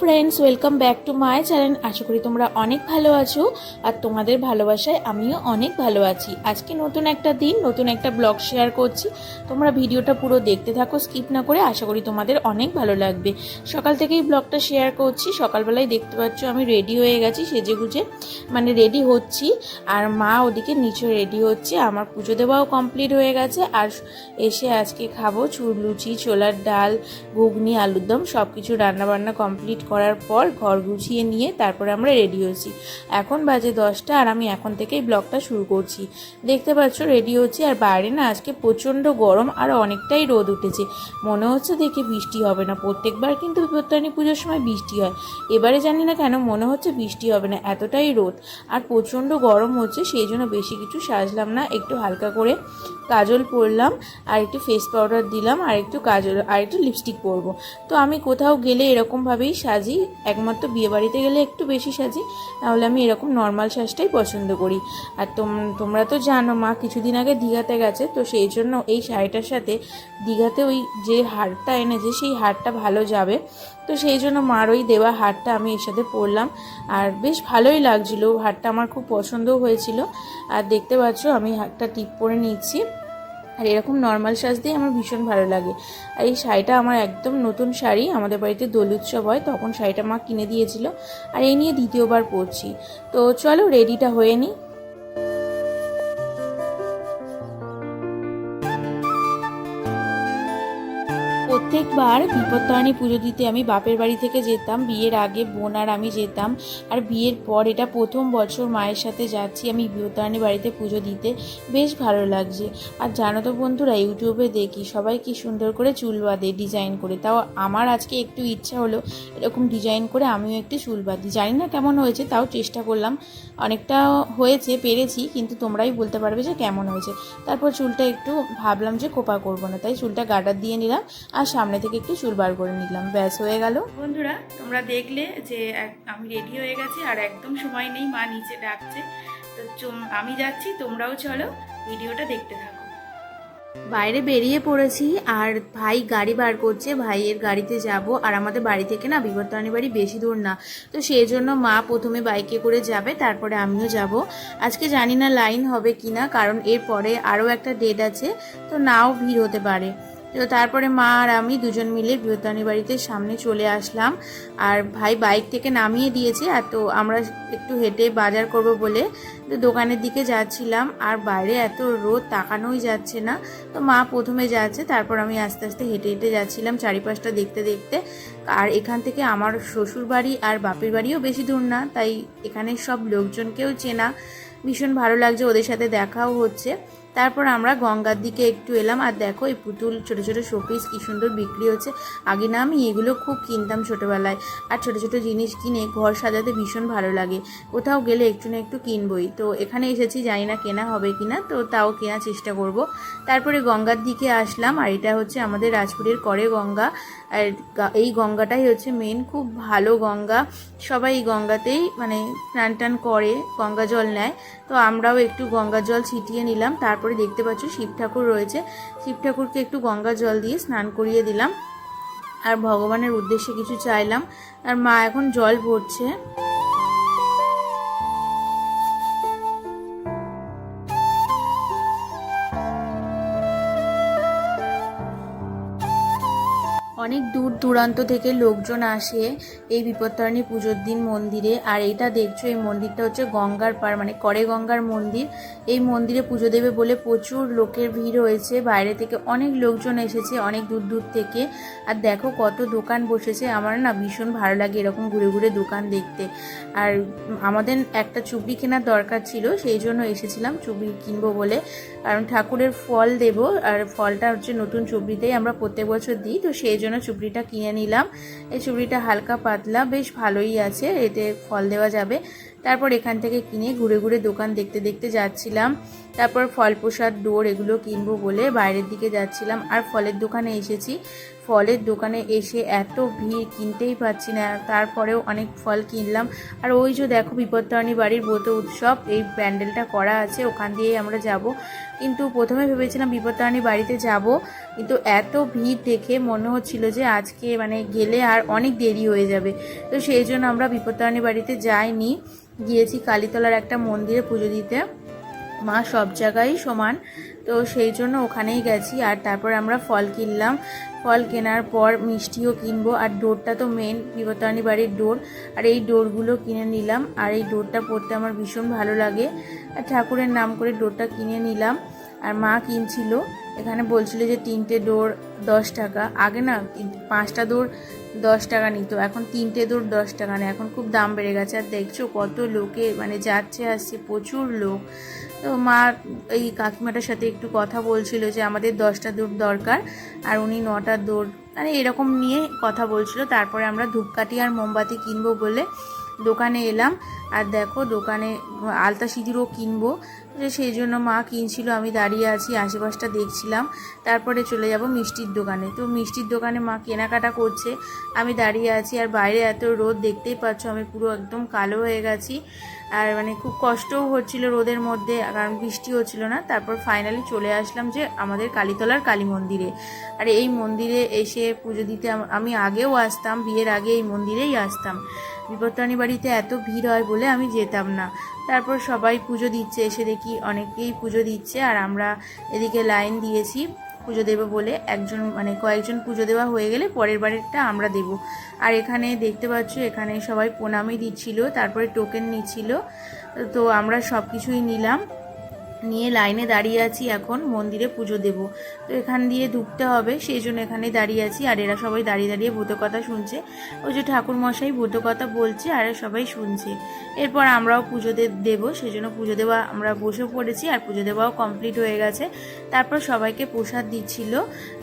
Friends, welcome back to my channel. আশা করি তোমরা অনেক ভালো আছো আর তোমাদের ভালোবাসায় আমিও অনেক ভালো আছি। আজকে নতুন একটা দিন, নতুন একটা ব্লগ শেয়ার করছি। তোমরা ভিডিওটা পুরো দেখতে থাকো, স্কিপ না করে আশা করি তোমাদের অনেক ভালো লাগবে। সকাল থেকেই ব্লগটা শেয়ার করছি। সকালবেলায় দেখতে পাচ্ছ আমি রেডি হয়ে গেছি সেজে গুজে মানে রেডি হচ্ছি। আর মা ওদিকে নিচে রেডি হচ্ছে, আমার পুজো দেওয়াও কমপ্লিট হয়ে গেছে। আর এসে আজকে খাব লুচি, ছোলার ডাল, ঘুগনি আলুর দম সব কিছু রান্নাবান্না কমপ্লিট করার পর ঘর গুছিয়ে নিয়ে তারপরে আমরা রেডি হয়েছি। এখন বাজে দশটা আর আমি এখন থেকেই ব্লগটা শুরু করছি। দেখতে পাচ্ছ রেডি হচ্ছি আর বাইরে না আজকে প্রচণ্ড গরম আর অনেকটাই রোদ উঠেছে। মনে হচ্ছে দেখে বৃষ্টি হবে না। প্রত্যেকবার কিন্তু বিপত্তারিণী পুজোর সময় বৃষ্টি হয়। এবারে জানি না কেন মনে হচ্ছে বৃষ্টি হবে না, এতটাই রোদ। আর প্রচণ্ড গরম হচ্ছে, সেই জন্য বেশি কিছু সাজলাম না। একটু হালকা করে কাজল পরলাম, আর একটু ফেস পাউডার দিলাম, আর একটু কাজল, আর একটু লিপস্টিক পরবো। তো আমি কোথাও গেলে এরকমভাবেই সাজি একমাত্র বিয়েবাড়িতে গেলে একটু বেশি সাজি নাহলে আমি এরকম নর্মাল সাজটাই পছন্দ করি। আর তোম- তোমরা তো জানো মা, কিছুদিন আগে দীঘাতে গেছে, তো সেই জন্য এই শাড়িটার সাথে দীঘাতে ওই যে হারটা এনেছে সেই হারটা ভালো যাবে। তো সেই জন্য মার ওই দেওয়া হারটা আমি এর সাথে পরলাম। আর বেশ ভালোই লাগছিল, হারটা আমার খুব পছন্দও হয়েছিল। আর দেখতে পাচ্ছ, আমি হারটা টিপ পরে নিচ্ছি। আর এরকম নর্মাল সাজ দিয়ে আমার ভীষণ ভালো লাগে। আর এই শাড়িটা আমার একদম নতুন শাড়ি, আমাদের বাড়িতে দোল উৎসব হয়, তখন শাড়িটা মা কিনে দিয়েছিল। আর এই নিয়ে দ্বিতীয়বার পরছি। তো চলো রেডিটা হয়ে নিই প্রত্যেকবার বিপত্তারিণী পুজো দিতে আমি বাপের বাড়ি থেকে যেতাম। বিয়ের আগে বোন আর আমি যেতাম। আর বিয়ের পর এটা প্রথম বছর মায়ের সাথে যাচ্ছি আমি বিপত্তারিণী বাড়িতে পুজো দিতে। বেশ ভালো লাগছে। আর জানো তো বন্ধুরা, ইউটিউবে দেখি সবাই কি সুন্দর করে চুল বাঁধে, ডিজাইন করে। তাও আমার আজকে একটু ইচ্ছা হলো এরকম ডিজাইন করে আমিও একটু চুল বাঁধি। জানি না কেমন হয়েছে, তাও চেষ্টা করলাম। অনেকটা হয়েছে, পেরেছি, কিন্তু তোমরাই বলতে পারবে যে কেমন হয়েছে। তারপর চুলটা একটু ভাবলাম যে কোপা করব না, তাই চুলটা গার্ডার দিয়ে নিলাম। আর সামনে থেকে একটু চুল বার করে নিলাম। ব্যাস হয়ে গেল। বন্ধুরা তোমরা দেখলে যে আমি রেডি হয়ে গেছি আর একদম সময় নেই মা নিচে ডাকছে। তো চুম- আমি যাচ্ছি তোমরাও চলো ভিডিওটা দেখতে থাকো। বাইরে বেরিয়ে পড়েছি আর ভাই গাড়ি বার করছে ভাইয়ের গাড়িতে যাব। আর আমাদের বাড়ি থেকে না বিবর্তনী বাড়ি বেশি দূর না। তো সেই জন্য মা প্রথমে বাইকে করে যাবে তারপরে আমিও যাব। আজকে জানি না লাইন হবে কি না কারণ এরপরে আরও একটা ডেট আছে তো নাও ভিড় হতে পারে। তো তারপরে মা আর আমি দুজন মিলে বিবর্তনী বাড়িতে সামনে চলে আসলাম। আর ভাই বাইক থেকে নামিয়ে দিয়েছে। আর তো আমরা একটু হেঁটে বাজার করব বলে তো দোকানের দিকে যাচ্ছিলাম। আর বাইরে এত রোদ তাকানোই যাচ্ছে না। তো মা প্রথমে যাচ্ছে, তারপর আমি আস্তে আস্তে হেঁটে হেঁটে যাচ্ছিলাম চারিপাশটা দেখতে দেখতে। আর এখান থেকে আমার শ্বশুর বাড়ি আর বাপের বাড়িও বেশি দূর না, তাই এখানে সব লোকজনকেও চেনা। ভীষণ ভালো লাগছে, ওদের সাথে দেখাও হচ্ছে। তারপর আমরা গঙ্গার দিকে একটু এলাম, আর দেখো এই পুতুল, ছোট ছোট শোপিস কি সুন্দর বিক্রি হচ্ছে। আগে না আমি এগুলো খুব কিনতাম ছোটোবেলায়, আর ছোট ছোট জিনিস কিনে ঘর সাজাতে ভীষণ ভালো লাগে। কোথাও গেলে একটু না একটু কিনবই। তো এখানে এসেছি, জানি না কেনা হবে কি না তো তাও কেনার চেষ্টা করব। তারপরে গঙ্গার দিকে আসলাম, আর এটা হচ্ছে আমাদের রাজপুরের করে গঙ্গা। আর এই গঙ্গাটাই হচ্ছে মেন খুব ভালো গঙ্গা। সবাই এই গঙ্গাতেই মানে স্নান টান করে, গঙ্গা জল নেয়। তো আমরাও একটু গঙ্গা জল ছিটিয়ে নিলাম, তারপরে দেখতে পাচ্ছ শিব ঠাকুর রয়েছে। শিব ঠাকুরকে একটু গঙ্গা জল দিয়ে স্নান করিয়ে দিলাম। আর ভগবানের উদ্দেশ্যে কিছু চাইলাম। আর মা এখন জল ভরছে। অনেক দূর দূরান্ত থেকে লোকজন আসে এই বিপত্তারিণী পুজোর দিন মন্দিরে। আর এইটা দেখছ, এই মন্দিরটা হচ্ছে গঙ্গার পার মানে করে গঙ্গার মন্দির। এই মন্দিরে পুজো দেবে বলে প্রচুর লোকের ভিড় হয়েছে। বাইরে থেকে অনেক লোকজন এসেছে, অনেক দূর দূর থেকে। আর দেখো কত দোকান বসেছে। আমার না ভীষণ ভালো লাগে এরকম ঘুরে ঘুরে দোকান দেখতে। আর আমাদের একটা চুবড়ি কেনার দরকার ছিল, সেই জন্য এসেছিলাম চুবড়ি কিনবো বলে। কারণ ঠাকুরের ফল দেব, আর ফলটা হচ্ছে নতুন চুবড়িতেই আমরা প্রত্যেক বছর দিই, তো সেই জন্য চুবড়িটা কিনে নিলাম। এই চুবড়িটা হালকা পাতলা, বেশ ভালোই আছে, এতে ফল দেওয়া যাবে। তারপর এখান থেকে কিনে ঘুরে ঘুরে দোকান দেখতে দেখতে যাচ্ছিলাম। তারপর ফল প্রসাদ ডোর এগুলো কিনবো বলে বাইরের দিকে যাচ্ছিলাম আর ফলের দোকানে এসেছি। ফলের দোকানে এসে এত ভিড় কিনতেই পাচ্ছি না। তারপরেও অনেক ফল কিনলাম। আর ওই যে দেখো বিপত্তারণী বাড়ির ব্রত উৎসব, এই প্যান্ডেলটা করা আছে, ওখান দিয়েই আমরা যাব। কিন্তু প্রথমে ভেবেছিলাম বিপত্তারণী বাড়িতে যাব, কিন্তু এত ভিড় দেখে মনে হচ্ছিল যে আজকে মানে গেলে আর অনেক দেরি হয়ে যাবে। তো সেই জন্য আমরা বিপত্তারণী বাড়িতে যাইনি। গিয়েছি কালীতলার একটা মন্দিরে পুজো দিতে। মা সব জায়গায় সমান। তো সেই জন্য ওখানেই গেছি। আর তারপর আমরা ফল কিনলাম। ফল কেনার পর মিষ্টিও কিনবো। আর ডোরটা তো মেন বিপত্তারণী বাড়ির ডোর। আর এই ডোরগুলো কিনে নিলাম। আর এই ডোরটা পরতে আমার ভীষণ ভালো লাগে। আর ঠাকুরের নাম করে ডোরটা কিনে নিলাম। আর মা কিনছিল। এখানে বলছিল যে তিনটে ডোর দশ টাকা। আগে না পাঁচটা ডোর দশ টাকা নিত। এখন তিনটে ডোর দশ টাকা নেয় এখন খুব দাম বেড়ে গেছে। আর দেখছ কত লোকে মানে যাচ্ছে আসছে। প্রচুর লোক। তো মা এই কাকিমাটার সাথে একটু কথা বলছিল যে আমাদের দশটা দৌড় দরকার, আর উনি নটা দৌড় মানে এরকম নিয়ে কথা বলছিল। তারপরে আমরা ধূপকাঠি আর মোমবাতি কিনবো বলে দোকানে এলাম। আর দেখো দোকানে আলতা সিঁদুরও কিনবো। যে সেই জন্য মা কিনছিল, আমি দাঁড়িয়ে আছি, আশেপাশটা দেখছিলাম। তারপরে চলে যাব মিষ্টির দোকানে। তো মিষ্টির দোকানে মা কেনাকাটা করছে। আমি দাঁড়িয়ে আছি আর বাইরে এত রোদ দেখতেই পাচ্ছ, আমি পুরো একদম কালো হয়ে গেছি। আর মানে খুব কষ্টও হচ্ছিল রোদের মধ্যে, কারণ বৃষ্টি হচ্ছিল না। তারপর ফাইনালি চলে আসলাম যে আমাদের কালীতলার কালী মন্দিরে। আর এই মন্দিরে এসে পুজো দিতে আমি আগেও আসতাম, বিয়ের আগে এই মন্দিরেই আসতাম। বিপত্তানি বাড়িতে এত ভিড় হয় বলে আমি যেতাম না। তারপর সবাই পুজো দিচ্ছে, এসে দেখি অনেকেই পুজো দিচ্ছে আর আমরা এদিকে লাইন দিয়েছি পুজো দেবো বলে। একজন মানে কয়েকজন পুজো দেওয়া হয়ে গেলে পরের বারেরটা আমরা দেব। আর এখানে দেখতে পাচ্ছ, এখানে সবাই প্রণামই দিচ্ছিল, তারপরে টোকেন নিচ্ছিল। তো আমরা সব কিছুই নিলাম। নিয়ে লাইনে দাঁড়িয়ে আছি এখন, মন্দিরে পুজো দেব। তো এখান দিয়ে ঢুকতে হবে, সেই জন্য এখানে দাঁড়িয়ে আছি, আর এরা সবাই দাঁড়িয়ে দাঁড়িয়ে ভূত কথা শুনছে। ওই যে ঠাকুর মশাই ভূত কথা বলছে, আর সবাই শুনছে। এরপর আমরাও পুজো দেবো, সেই জন্য পুজো দেওয়া, আমরা বসে পড়েছি, আর পুজো দেওয়াও কমপ্লিট হয়ে গেছে। তারপর সবাইকে প্রসাদ দিচ্ছিল।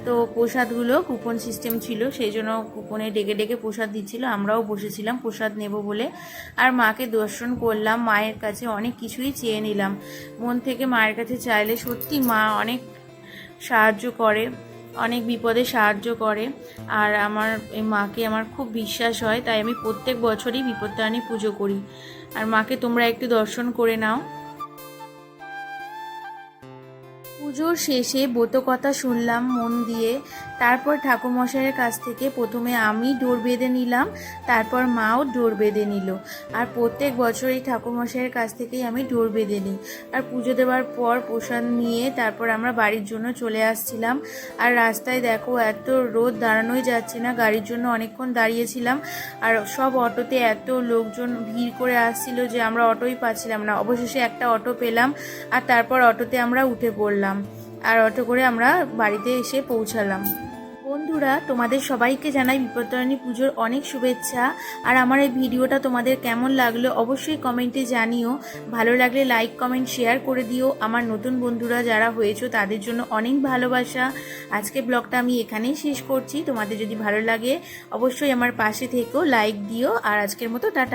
তো প্রসাদগুলো কুপন সিস্টেম ছিল, সেই জন্য কুপনে ডেকে ডেকে প্রসাদ দিচ্ছিল, আমরাও বসেছিলাম প্রসাদ নেব বলে। আর মাকে দর্শন করলাম, মায়ের কাছে অনেক কিছুই চেয়ে নিলাম। মন থেকে মায়ের কাছে চাইলে সত্যি মা অনেক সাহায্য করে, অনেক বিপদে সাহায্য করে। আর আমার এই মাকে আমার খুব বিশ্বাস হয়, তাই আমি প্রত্যেক বছরই বিপত্তারিণী পুজো করি। আর মাকে তোমরা একটু দর্শন করে নাও। পুজোর শেষে কথা শুনলাম, মন দিয়ে তারপর ঠাকুরমশাইয়ের কাছ থেকে প্রথমে আমি ডোর বেঁধে নিলাম, তারপর মাও ডোর বেঁধে নিল। আর প্রত্যেক বছর এই ঠাকুরমশাইয়ের কাছ থেকেই আমি ডোর বেঁধে নিই। আর পুজো দেওয়ার পর প্রসাদ নিয়ে তারপর আমরা বাড়ির জন্য চলে আসছিলাম। আর রাস্তায় দেখো এত রোদ, দাঁড়ানোই যাচ্ছে না, গাড়ির জন্য অনেকক্ষণ দাঁড়িয়েছিলাম। আর সব অটোতে এত লোকজন ভিড় করে আসছিল যে আমরা অটোই পাচ্ছিলাম না। অবশেষে একটা অটো পেলাম আর তারপর অটোতে আমরা উঠে পড়লাম। আর অটো করে আমরা বাড়িতে এসে পৌঁছালাম। বন্ধুরা, তোমাদের সবাইকে জানাই বিপত্তারিণী পুজোর অনেক শুভেচ্ছা। আর আমার এই ভিডিওটা তোমাদের কেমন লাগল অবশ্যই কমেন্টে জানিও। ভালো লাগলে লাইক কমেন্ট শেয়ার করে দিও। আমার নতুন বন্ধুরা যারা হয়েছো, তাদের জন্য অনেক ভালোবাসা। আজকে ব্লগটা আমি এখানেই শেষ করছি। তোমাদের যদি ভালো লাগে, অবশ্যই আমার পাশে থেকেও লাইক দিও। আর আজকের মতো টাটা।